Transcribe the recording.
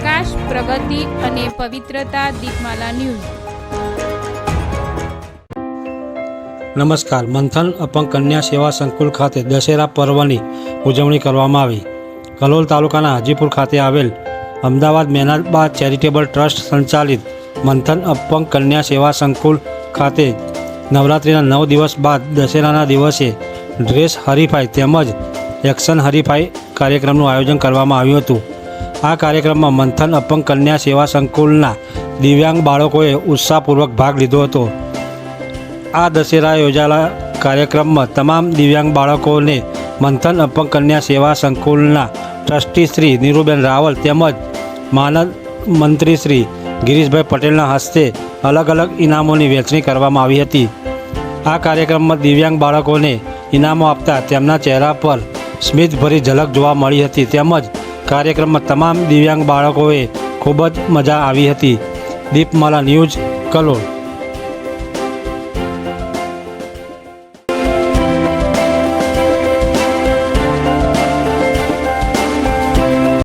વિકાસ પ્રગતિ અને પવિત્રતા દીપમાલા ન્યૂઝ. નમસ્કાર. મંથન અપંગ કન્યા સેવા સંકુલ ખાતે દશેરા પર્વની ઉજવણી કરવામાં આવી. કલોલ તાલુકાના હાજીપુર ખાતે આવેલ અમદાવાદ મેનાબા ચેરિટેબલ ટ્રસ્ટ સંચાલિત મંથન અપંગ કન્યા સેવા સંકુલ ખાતે નવરાત્રિના નવ દિવસ બાદ દશેરાના દિવસે ડ્રેસ હરીફાઈ તેમજ એક્શન હરીફાઈ કાર્યક્રમનું આયોજન કરવામાં આવ્યું હતું. આ કાર્યક્રમમાં મંથન અપંગ કન્યા સેવા સંકુલના દિવ્યાંગ બાળકોએ ઉત્સાહપૂર્વક ભાગ લીધો હતો. આ દશેરા યોજાયેલા કાર્યક્રમમાં તમામ દિવ્યાંગ બાળકોને મંથન અપંગ કન્યા સેવા સંકુલના ટ્રસ્ટી શ્રી નીરુબેન રાવલ તેમજ માનદ મંત્રી શ્રી ગિરીશભાઈ પટેલના હસ્તે અલગ અલગ ઇનામોની વહેંચણી કરવામાં આવી હતી. આ કાર્યક્રમમાં દિવ્યાંગ બાળકોને ઇનામો આપતા તેમના ચહેરા પર સ્મિતભરી ઝલક જોવા મળી હતી તેમજ કાર્યક્રમમાં તમામ દિવ્યાંગ બાળકોએ ખૂબ જ મજા આવી હતી. દીપમાલા ન્યૂઝ કલોલ.